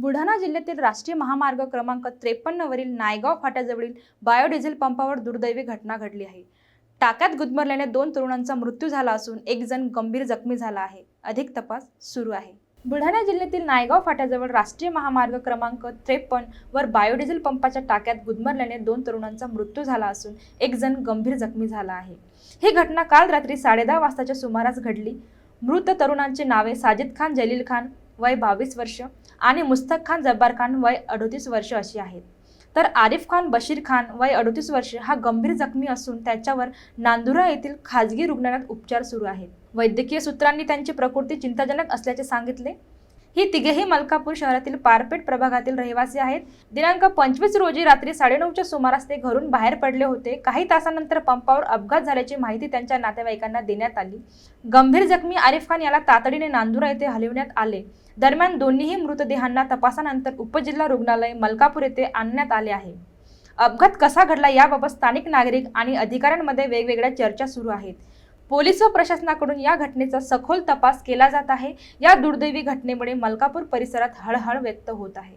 बुलढाणा जिल्ह्यातील राष्ट्रीय महामार्ग क्रमांक त्रेपन्न वरील नायगाव फाट्याजवळील बायोडिझेल पंपावर दुर्दैवी घटना घडली आहे. टाक्यात गुदमरल्याने दोन तरुणांचा मृत्यू झाला असून एक जण गंभीर जखमी झाला आहे. अधिक तपास सुरू आहे. बुलढाणा जिल्ह्यातील नायगाव फाट्याजवळ राष्ट्रीय महामार्ग क्रमांक त्रेपन्न वर बायोडिझेल पंपाच्या टाक्यात गुदमरल्याने दोन तरुणांचा मृत्यू झाला असून एक जण गंभीर जखमी झाला आहे. ही घटना काल रात्री साडेदहा वाजताच्या सुमारास घडली. मृत तरुणांची नावे साजिद खान जलील खान वय बावीस वर्ष आणि मुस्तक खान जब्बार खान वय अडोतीस वर्ष अशी आहेत. तर आरिफ खान बशीर खान वय अडोतीस वर्ष हा गंभीर जखमी असून त्याच्यावर नांदुरा येथील खाजगी रुग्णालयात उपचार सुरू आहेत. वैद्यकीय सूत्रांनी त्यांची प्रकृती चिंताजनक असल्याचे सांगितले. ही तिघेही मलकापूर शहरातील पारपेट प्रभागातील रहिवासी आहेत. दिनांक पंचवीस रोजी रात्री साडेनऊच्या सुमारास ते घरून बाहेर पडले होते. काही तासानंतर पंपावर अपघात झाल्याची माहिती त्यांच्या नातेवाईकांना देण्यात आली. गंभीर जखमी आरिफ खान याला तातडीने नांदुरा येथे हलविण्यात आले. दरम्यान दोन्हीही मृतदेहांना तपासानंतर उपजिल्हा रुग्णालय मलकापूर येथे आणण्यात आले आहे. अपघात कसा घडला याबाबत स्थानिक नागरिक आणि अधिकाऱ्यांमध्ये वेगवेगळ्या चर्चा सुरू आहेत. पोलीस व प्रशासनाकडून या घटनेचा सखोल तपास केला जात आहे. या दुर्दैवी घटनेमुळे मलकापूर परिसरात हळहळ व्यक्त होत आहे.